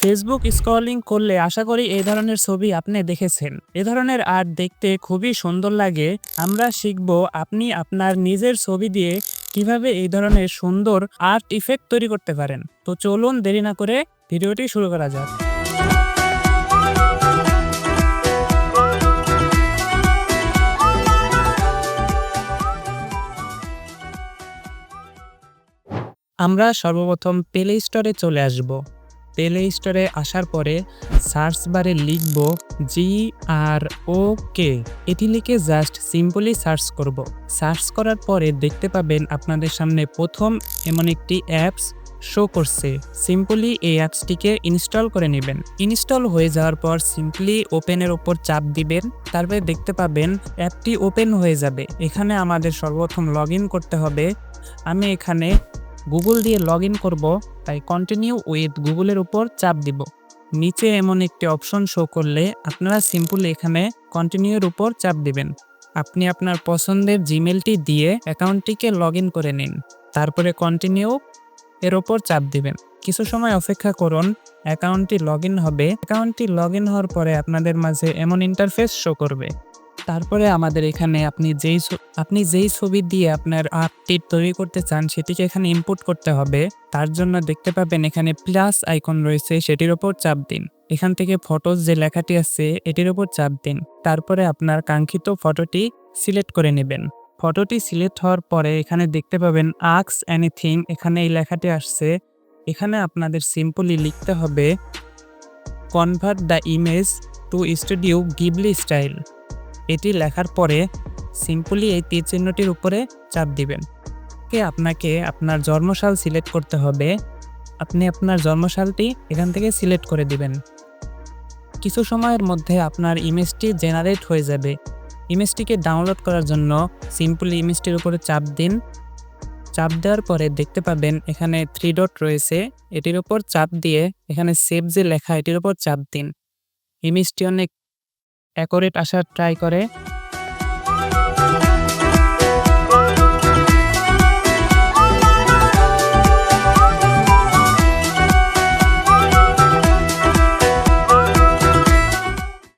Facebook scrolling করলে আশা করি এই ধরনের ছবি আপনি দেখেছেন। এ ধরনের আর্ট দেখতে খুবই সুন্দর লাগে। আমরা শিখব আপনি আপনার নিজের ছবি দিয়ে কীভাবে এই ধরনের সুন্দর আর্ট ইফেক্ট তৈরি করতে পারেন। তো চলুন দেরি না করে ভিডিওটি শুরু করা যাক। আমরা সর্বপ্রথম প্লে স্টোরে চলে আসব। প্লে স্টোরে আসার পরে সার্চ বারে লিখব জি আর ও কে এটি লিখে জাস্ট সিম্পলি সার্চ করব। সার্চ করার পরে দেখতে পাবেন আপনাদের সামনে প্রথম এমন একটি অ্যাপস শো করছে। সিম্পলি এই অ্যাপসটিকে ইনস্টল করে নেবেন। ইনস্টল হয়ে যাওয়ার পর সিম্পলি ওপেনের ওপর চাপ দিবেন। তারপরে দেখতে পাবেন অ্যাপটি ওপেন হয়ে যাবে। এখানে আমাদের সর্বপ্রথম লগ করতে হবে। আমি এখানে গুগল দিয়ে লগ ইন করব, তাই কন্টিনিউ উইথ গুগলের উপর চাপ দিব। নিচে এমন একটি অপশন শো করলে আপনারা সিম্পল এখানে কন্টিনিউর উপর চাপ দিবেন। আপনি আপনার পছন্দের জিমেলটি দিয়ে অ্যাকাউন্টটিকে লগ ইন করে নিন, তারপরে কন্টিনিউ এর ওপর চাপ দিবেন। কিছু সময় অপেক্ষা করুন অ্যাকাউন্টটি লগ ইন হবে। অ্যাকাউন্টটি লগ ইন হওয়ার পরে আপনাদের মাঝে এমন ইন্টারফেস শো করবে। তারপরে আমাদের এখানে আপনি যেই আপনি যেই ছবি দিয়ে আপনার আর্টটি তৈরি করতে চান, সেটিকে এখানে ইনপুট করতে হবে। তার জন্য দেখতে পাবেন এখানে প্লাস আইকন রয়েছে, সেটির ওপর চাপ দিন। এখান থেকে ফটোজ যে লেখাটি আছে, এটির ওপর চাপ দিন। তারপরে আপনার কাঙ্ক্ষিত ফটোটি সিলেক্ট করে নেবেন। ফটোটি সিলেক্ট হওয়ার পরে এখানে দেখতে পাবেন আক্স এনিথিং এখানে এই লেখাটি আসছে। এখানে আপনাদের সিম্পলি লিখতে হবে convert the image to Studio Ghibli style এটি লেখার পরে সিম্পলি এই তীর চিহ্নটির উপরে চাপ দিবেন। কে? আপনাকে আপনার জন্মসাল সিলেক্ট করতে হবে। আপনি আপনার জন্মসালটি এখান থেকে সিলেক্ট করে দিবেন। কিছু সময়ের মধ্যে আপনার ইমেজটি জেনারেট হয়ে যাবে। ইমেজটিকে ডাউনলোড করার জন্য সিম্পলি ইমেজটির উপরে চাপ দিন। চাপ দেওয়ার পরে দেখতে পাবেন এখানে থ্রি ডট রয়েছে। এটির উপর চাপ দিয়ে এখানে সেভ যে লেখা, এটির উপর চাপ দিন। ইমেজটি অনেক অ্যাকোরেট আসার ট্রাই করে।